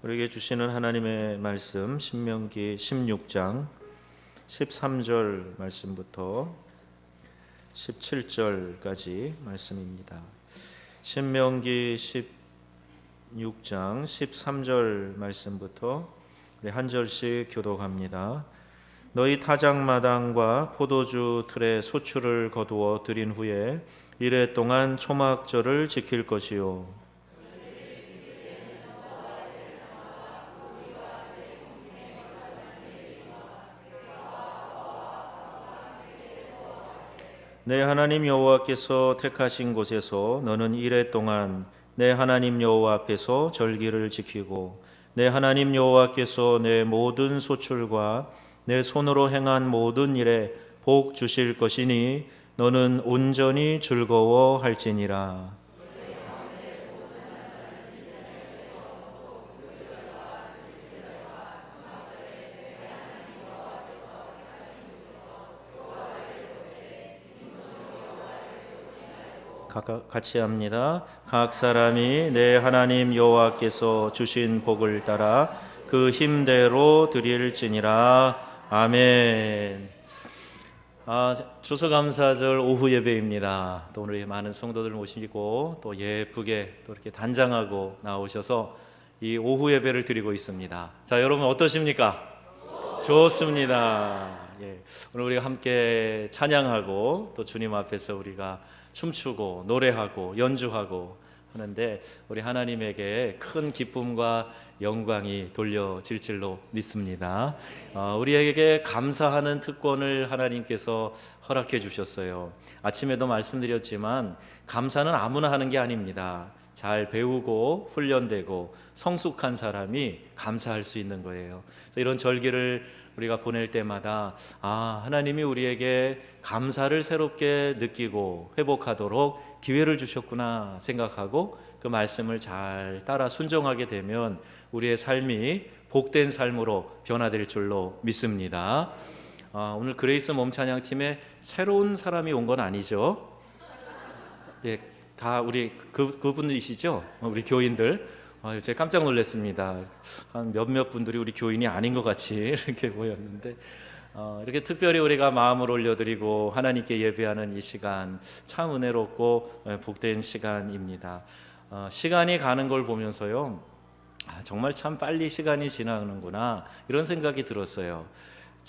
우리에게 주시는 하나님의 말씀 신명기 16장 13절 말씀부터 17절까지 말씀입니다. 신명기 16장 13절 말씀부터 우리 한 절씩 교독합니다. 너희 타작 마당과 포도주 틀에 소출을 거두어 들인 후에 이래 동안 초막절을 지킬 것이요 내 하나님 여호와께서 택하신 곳에서 너는 이래 동안 내 하나님 여호와 앞에서 절기를 지키고 내 하나님 여호와께서 내 모든 소출과 내 손으로 행한 모든 일에 복 주실 것이니 너는 온전히 즐거워할지니라. 같이 합니다. 각 사람이 내 하나님 여호와께서 주신 복을 따라 그 힘대로 드릴지니라. 아멘. 아, 추수감사절 오후 예배입니다. 또 오늘 많은 성도들 모시고 또 예쁘게 또 이렇게 단장하고 나오셔서 이 오후 예배를 드리고 있습니다. 자, 여러분 어떠십니까? 좋습니다. 예. 오늘 우리가 함께 찬양하고 또 주님 앞에서 우리가 춤추고 노래하고 연주하고 하는데 우리 하나님에게 큰 기쁨과 영광이 돌려질 줄로 믿습니다. 어, 우리에게 감사하는 특권을 하나님께서 허락해 주셨어요. 아침에도 말씀드렸지만 감사는 아무나 하는 게 아닙니다. 잘 배우고 훈련되고 성숙한 사람이 감사할 수 있는 거예요. 이런 절기를 우리가 보낼 때마다 아 하나님이 우리에게 감사를 새롭게 느끼고 회복하도록 기회를 주셨구나 생각하고 그 말씀을 잘 따라 순종하게 되면 우리의 삶이 복된 삶으로 변화될 줄로 믿습니다. 아, 오늘 그레이스 몸찬양 팀에 새로운 사람이 온 건 아니죠? 예, 다 우리 그 그분이시죠? 우리 교인들. 아, 제가 깜짝 놀랐습니다. 한 몇몇 분들이 우리 교인이 아닌 것 같이 이렇게 보였는데 어, 이렇게 특별히 우리가 마음을 올려드리고 하나님께 예배하는 이 시간 참 은혜롭고 예, 복된 시간입니다. 어, 시간이 가는 걸 보면서요, 아, 정말 참 빨리 시간이 지나는구나 이런 생각이 들었어요.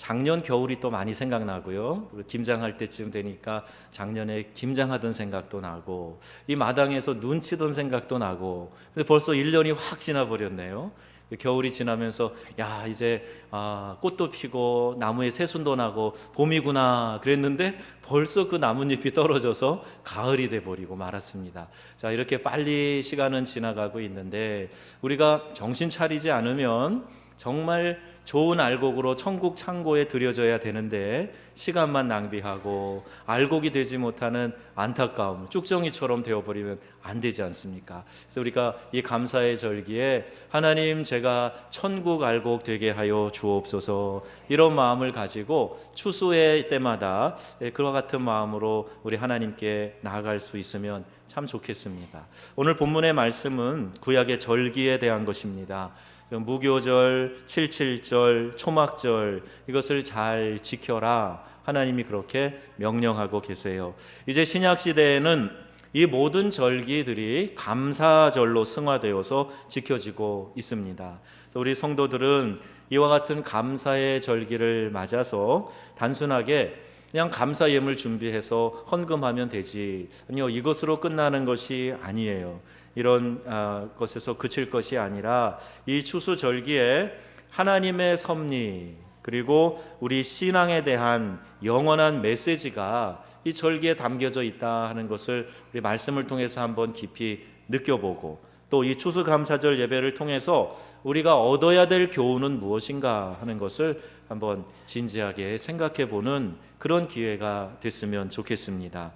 작년 겨울이 또 많이 생각나고요. 김장할 때쯤 되니까 작년에 김장하던 생각도 나고 이 마당에서 눈 치던 생각도 나고 근데 벌써 1년이 확 지나 버렸네요. 겨울이 지나면서 야 이제 아, 꽃도 피고 나무에 새순도 나고 봄이구나 그랬는데 벌써 그 나뭇잎이 떨어져서 가을이 돼 버리고 말았습니다. 자 이렇게 빨리 시간은 지나가고 있는데 우리가 정신 차리지 않으면 정말 좋은 알곡으로 천국 창고에 들여져야 되는데 시간만 낭비하고 알곡이 되지 못하는 안타까움, 쭉정이처럼 되어버리면 안 되지 않습니까? 그래서 우리가 이 감사의 절기에 하나님 제가 천국 알곡 되게 하여 주옵소서 이런 마음을 가지고 추수의 때마다 그와 같은 마음으로 우리 하나님께 나아갈 수 있으면 참 좋겠습니다. 오늘 본문의 말씀은 구약의 절기에 대한 것입니다. 그 무교절, 칠칠절, 초막절 이것을 잘 지켜라. 하나님이 그렇게 명령하고 계세요. 이제 신약 시대에는 이 모든 절기들이 감사절로 승화되어서 지켜지고 있습니다. 우리 성도들은 이와 같은 감사의 절기를 맞아서 단순하게 그냥 감사 예물 준비해서 헌금하면 되지. 아니요, 이것으로 끝나는 것이 아니에요. 이런 아, 것에서 그칠 것이 아니라 이 추수 절기에 하나님의 섭리 그리고 우리 신앙에 대한 영원한 메시지가 이 절기에 담겨져 있다 하는 것을 우리 말씀을 통해서 한번 깊이 느껴보고 또 이 추수감사절 예배를 통해서 우리가 얻어야 될 교훈은 무엇인가 하는 것을 한번 진지하게 생각해 보는 그런 기회가 됐으면 좋겠습니다.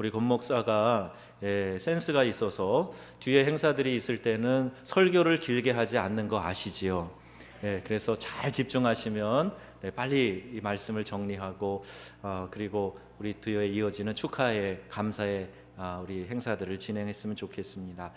우리 권 목사가 예, 센스가 있어서 뒤에 행사들이 있을 때는 설교를 길게 하지 않는 거 아시지요? 예, 그래서 잘 집중하시면 네, 빨리 이 말씀을 정리하고 어, 그리고 우리 뒤에 이어지는 축하의 감사의 아, 우리 행사들을 진행했으면 좋겠습니다.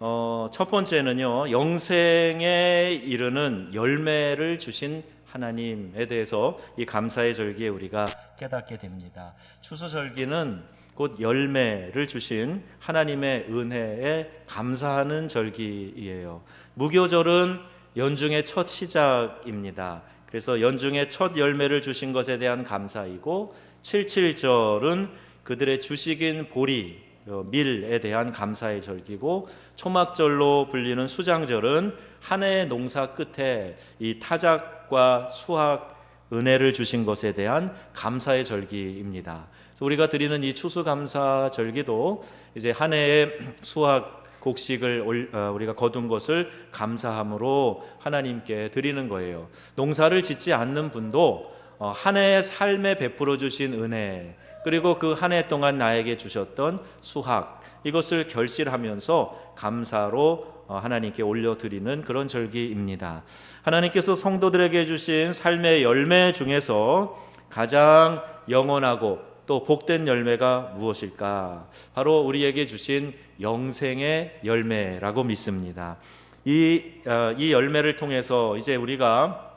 어, 첫 번째는요, 영생에 이르는 열매를 주신 하나님에 대해서 이 감사의 절기에 우리가 깨닫게 됩니다. 추수절기는 곧 열매를 주신 하나님의 은혜에 감사하는 절기이에요. 무교절은 연중의 첫 시작입니다. 그래서 연중의 첫 열매를 주신 것에 대한 감사이고 77절은 그들의 주식인 보리 어, 밀에 대한 감사의 절기고 초막절로 불리는 수장절은 한 해의 농사 끝에 이 타작과 수확 은혜를 주신 것에 대한 감사의 절기입니다. 우리가 드리는 이 추수감사 절기도 이제 한 해의 수확 곡식을 올- 어, 우리가 거둔 것을 감사함으로 하나님께 드리는 거예요. 농사를 짓지 않는 분도 어, 한 해의 삶에 베풀어 주신 은혜 그리고 그 한 해 동안 나에게 주셨던 수학 이것을 결실하면서 감사로 어, 하나님께 올려드리는 그런 절기입니다. 하나님께서 성도들에게 주신 삶의 열매 중에서 가장 영원하고 또 복된 열매가 무엇일까? 바로 우리에게 주신 영생의 열매라고 믿습니다. 이, 어, 이 열매를 통해서 이제 우리가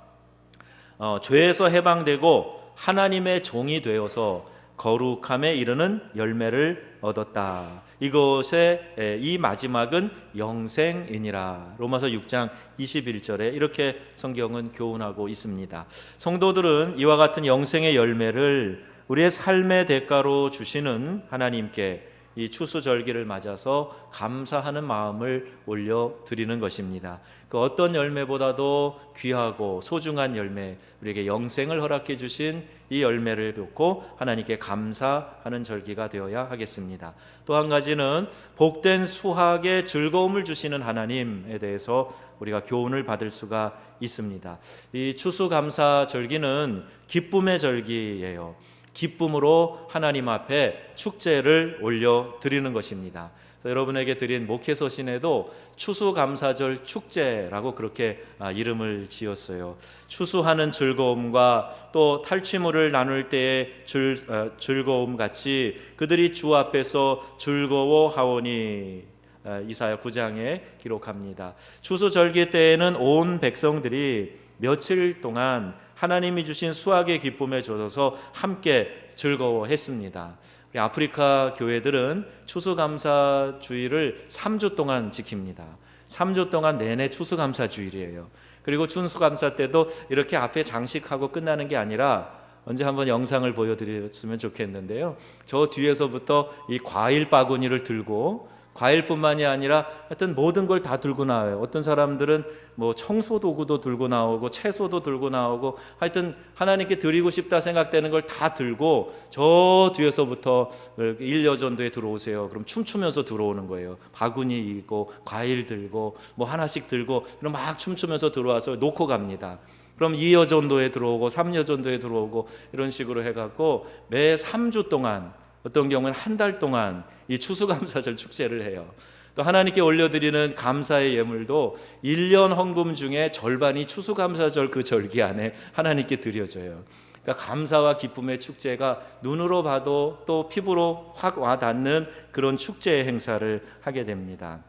어, 죄에서 해방되고 하나님의 종이 되어서 거룩함에 이르는 열매를 얻었다. 이것의 에, 이 마지막은 영생이니라. 로마서 6장 21절에 이렇게 성경은 교훈하고 있습니다. 성도들은 이와 같은 영생의 열매를 우리의 삶의 대가로 주시는 하나님께 이 추수절기를 맞아서 감사하는 마음을 올려 드리는 것입니다. 그 어떤 열매보다도 귀하고 소중한 열매, 우리에게 영생을 허락해 주신 이 열매를 놓고 하나님께 감사하는 절기가 되어야 하겠습니다. 또 한 가지는 복된 수학에 즐거움을 주시는 하나님에 대해서 우리가 교훈을 받을 수가 있습니다. 이 추수감사 절기는 기쁨의 절기예요. 기쁨으로 하나님 앞에 축제를 올려 드리는 것입니다. 여러분에게 드린 목회 서신에도 추수감사절 축제라고 그렇게 아, 이름을 지었어요. 추수하는 즐거움과 또 탈취물을 나눌 때의 즐, 어, 즐거움 같이 그들이 주 앞에서 즐거워하오니 아, 이사야 9장에 기록합니다. 추수절기 때에는 온 백성들이 며칠 동안 하나님이 주신 수학의 기쁨에 젖어서 함께 즐거워했습니다. 우리 아프리카 교회들은 추수감사 주일을 3주 동안 지킵니다. 3주 동안 내내 추수감사 주일이에요. 그리고 추수감사 때도 이렇게 앞에 장식하고 끝나는 게 아니라 언제 한번 영상을 보여드렸으면 좋겠는데요. 저 뒤에서부터 이 과일 바구니를 들고 과일뿐만이 아니라 하여튼 모든 걸 다 들고 나와요. 어떤 사람들은 뭐 청소 도구도 들고 나오고 채소도 들고 나오고 하여튼 하나님께 드리고 싶다 생각되는 걸 다 들고 저 뒤에서부터 일여전도에 들어오세요. 그럼 춤추면서 들어오는 거예요. 바구니 이고 과일 들고 뭐 하나씩 들고 그럼 막 춤추면서 들어와서 놓고 갑니다. 그럼 2여 전도에 들어오고 3여 전도에 들어오고 이런 식으로 해갖고 매 3주 동안 어떤 경우는 한 달 동안 이 추수감사절 축제를 해요. 또 하나님께 올려드리는 감사의 예물도 1년 헌금 중에 절반이 추수감사절 그 절기 안에 하나님께 드려져요. 그러니까 감사와 기쁨의 축제가 눈으로 봐도 또 피부로 확 와닿는 그런 축제의 행사를 하게 됩니다.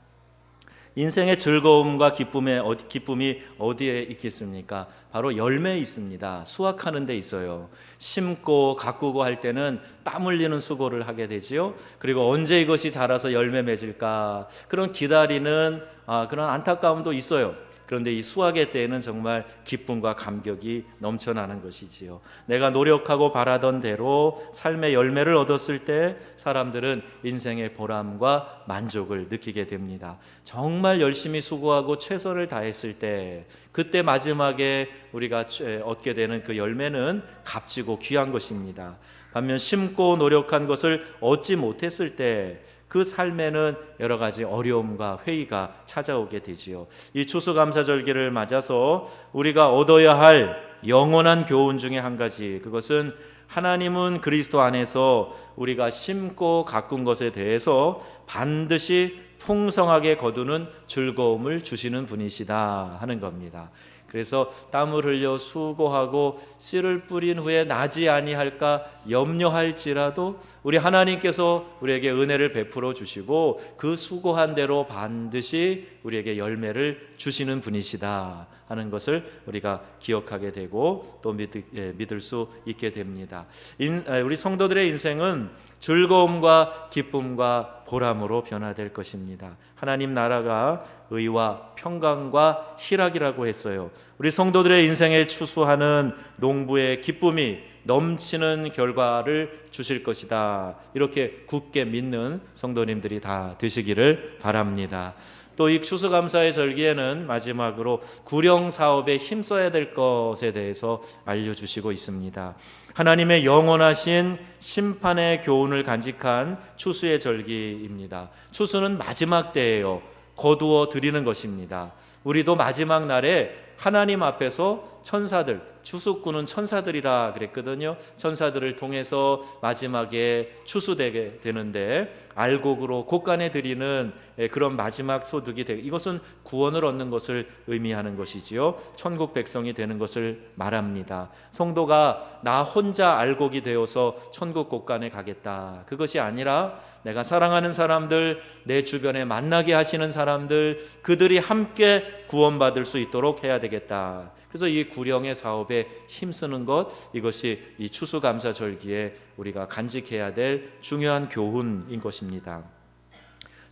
인생의 즐거움과 기쁨의 어디, 기쁨이 어디에 있겠습니까? 바로 열매에 있습니다. 수확하는 데 있어요. 심고 가꾸고 할 때는 땀 흘리는 수고를 하게 되지요. 그리고 언제 이것이 자라서 열매 맺을까? 그런 기다리는 아, 그런 안타까움도 있어요. 그런데 이 수확의 때에는 정말 기쁨과 감격이 넘쳐나는 것이지요. 내가 노력하고 바라던 대로 삶의 열매를 얻었을 때 사람들은 인생의 보람과 만족을 느끼게 됩니다. 정말 열심히 수고하고 최선을 다했을 때 그때 마지막에 우리가 얻게 되는 그 열매는 값지고 귀한 것입니다. 반면 심고 노력한 것을 얻지 못했을 때 그 삶에는 여러 가지 어려움과 회의가 찾아오게 되지요. 이 추수감사절기를 맞아서 우리가 얻어야 할 영원한 교훈 중에 한 가지 그것은 하나님은 그리스도 안에서 우리가 심고 가꾼 것에 대해서 반드시 풍성하게 거두는 즐거움을 주시는 분이시다 하는 겁니다. 그래서 땀을 흘려 수고하고 씨를 뿌린 후에 나지 아니할까 염려할지라도 우리 하나님께서 우리에게 은혜를 베풀어 주시고 그 수고한 대로 반드시 우리에게 열매를 주시는 분이시다 하는 것을 우리가 기억하게 되고 또 믿, 예, 믿을 수 있게 됩니다. 인, 에, 우리 성도들의 인생은 즐거움과 기쁨과 보람으로 변화될 것입니다. 하나님 나라가 의와 평강과 희락이라고 했어요. 우리 성도들의 인생에 추수하는 농부의 기쁨이 넘치는 결과를 주실 것이다. 이렇게 굳게 믿는 성도님들이 다 되시기를 바랍니다. 또 이 추수감사의 절기에는 마지막으로 구령 사업에 힘써야 될 것에 대해서 알려주시고 있습니다. 하나님의 영원하신 심판의 교훈을 간직한 추수의 절기입니다. 추수는 마지막 때예요. 거두어 드리는 것입니다. 우리도 마지막 날에 하나님 앞에서 천사들, 추수꾼은 천사들이라 그랬거든요. 천사들을 통해서 마지막에 추수되게 되는데 알곡으로 곳간에 드리는 예, 그런 마지막 소득이 되 이것은 구원을 얻는 것을 의미하는 것이지요. 천국 백성이 되는 것을 말합니다. 성도가 나 혼자 알곡이 되어서 천국 곳간에 가겠다. 그것이 아니라 내가 사랑하는 사람들, 내 주변에 만나게 하시는 사람들, 그들이 함께 구원받을 수 있도록 해야 되겠다. 그래서 이 구령의 사업에 힘쓰는 것 이것이 이 추수감사절기에 우리가 간직해야 될 중요한 교훈인 것입니다.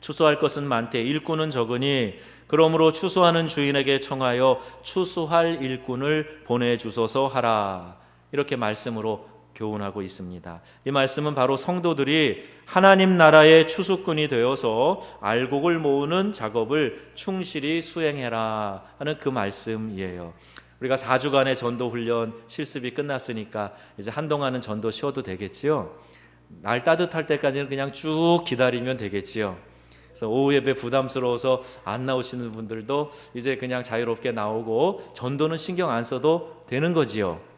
추수할 것은 많되 일꾼은 적으니 그러므로 추수하는 주인에게 청하여 추수할 일꾼을 보내 주소서 하라. 이렇게 말씀으로 교훈하고 있습니다. 이 말씀은 바로 성도들이 하나님 나라의 추수꾼이 되어서 알곡을 모으는 작업을 충실히 수행해라 하는 그 말씀이에요. 우리가 4주간의 전도 훈련 실습이 끝났으니까 이제 한동안은 전도 쉬어도 되겠지요. 날 따뜻할 때까지는 그냥 쭉 기다리면 되겠지요. 그래서 오후 예배 부담스러워서 안 나오시는 분들도 이제 그냥 자유롭게 나오고 전도는 신경 안 써도 되는 거지요.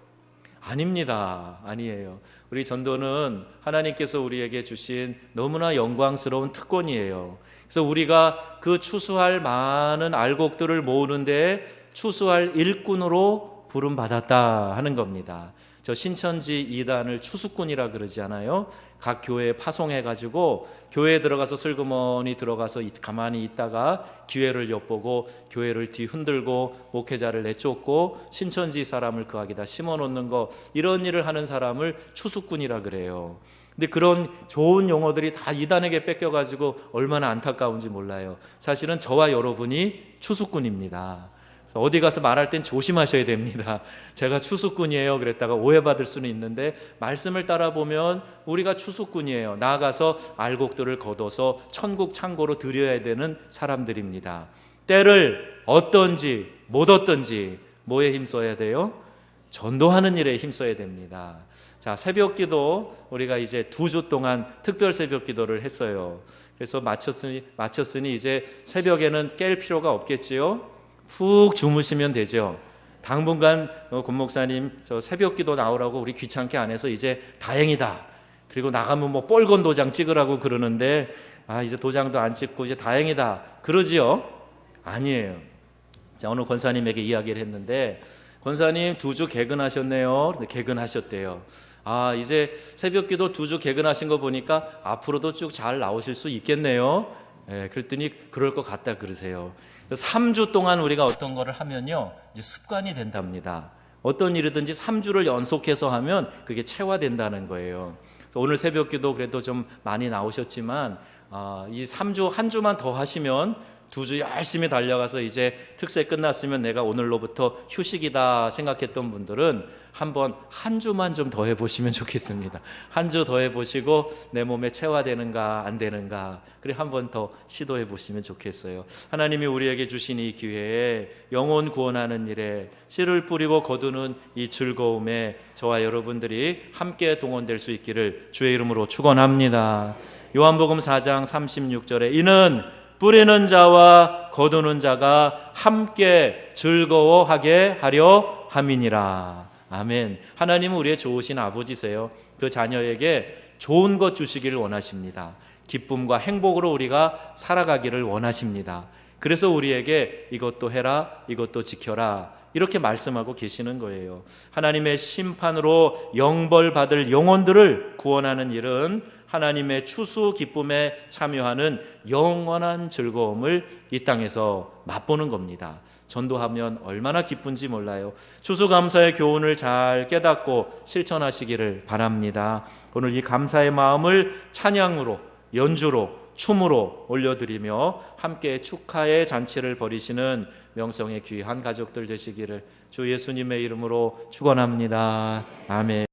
아닙니다. 아니에요. 우리 전도는 하나님께서 우리에게 주신 너무나 영광스러운 특권이에요. 그래서 우리가 그 추수할 많은 알곡들을 모으는데 추수할 일꾼으로 부름 받았다 하는 겁니다. 저 신천지 이단을 추수꾼이라 그러지 않아요? 각 교회에 파송해 가지고 교회에 들어가서 슬그머니 들어가서 가만히 있다가 기회를 엿보고 교회를 뒤흔들고 목회자를 내쫓고 신천지 사람을 그 안에다 심어 놓는 거 이런 일을 하는 사람을 추수꾼이라 그래요. 근데 그런 좋은 용어들이 다 이단에게 뺏겨 가지고 얼마나 안타까운지 몰라요. 사실은 저와 여러분이 추수꾼입니다. 어디 가서 말할 땐 조심하셔야 됩니다. 제가 추수꾼이에요. 그랬다가 오해받을 수는 있는데 말씀을 따라 보면 우리가 추수꾼이에요. 나아가서 알곡들을 걷어서 천국 창고로 드려야 되는 사람들입니다. 때를 어떤지 못 어떤지 뭐에 힘써야 돼요? 전도하는 일에 힘써야 됩니다. 자, 새벽 기도 우리가 이제 두 주 동안 특별 새벽 기도를 했어요. 그래서 마쳤으니 마쳤으니 이제 새벽에는 깰 필요가 없겠지요. 푹 주무시면 되죠. 당분간 어, 권 목사님 저 새벽 기도 나오라고 우리 귀찮게 안 해서 이제 다행이다. 그리고 나가면 뭐 뻘건 도장 찍으라고 그러는데 아 이제 도장도 안 찍고 이제 다행이다. 그러지요? 아니에요. 자 오늘 권사님에게 이야기를 했는데 권사님 두 주 개근하셨네요. 개근하셨대요. 아 이제 새벽기도 두 주 개근하신 거 보니까 앞으로도 쭉 잘 나오실 수 있겠네요. 예, 그랬더니 그럴 것 같다 그러세요. 3주 동안 우리가 어떤 거를 하면요. 이제 습관이 된답니다. 어떤 일이든지 3주를 연속해서 하면 그게 체화된다는 거예요. 오늘 새벽 기도 그래도 좀 많이 나오셨지만 아, 이 3주 한 주만 더 하시면 두 주 열심히 달려가서 이제 특세 끝났으면 내가 오늘로부터 휴식이다 생각했던 분들은 한번 한 주만 좀 더 해보시면 좋겠습니다. 한 주 더 해보시고 내 몸에 체화되는가 안 되는가 그래 한번 더 시도해 보시면 좋겠어요. 하나님이 우리에게 주신 이 기회에 영혼 구원하는 일에 씨를 뿌리고 거두는 이 즐거움에 저와 여러분들이 함께 동원될 수 있기를 주의 이름으로 축원합니다. 요한복음 4장 36절에 이는 뿌리는 자와 거두는 자가 함께 즐거워하게 하려 함이니라. 아멘. 하나님은 우리의 좋으신 아버지세요. 그 자녀에게 좋은 것 주시기를 원하십니다. 기쁨과 행복으로 우리가 살아가기를 원하십니다. 그래서 우리에게 이것도 해라, 이것도 지켜라. 이렇게 말씀하고 계시는 거예요. 하나님의 심판으로 영벌 받을 영혼들을 구원하는 일은 하나님의 추수 기쁨에 참여하는 영원한 즐거움을 이 땅에서 맛보는 겁니다. 전도하면 얼마나 기쁜지 몰라요. 추수감사의 교훈을 잘 깨닫고 실천하시기를 바랍니다. 오늘 이 감사의 마음을 찬양으로, 연주로, 춤으로 올려드리며 함께 축하의 잔치를 벌이시는 명성의 귀한 가족들 되시기를 주 예수님의 이름으로 축원합니다. 아멘.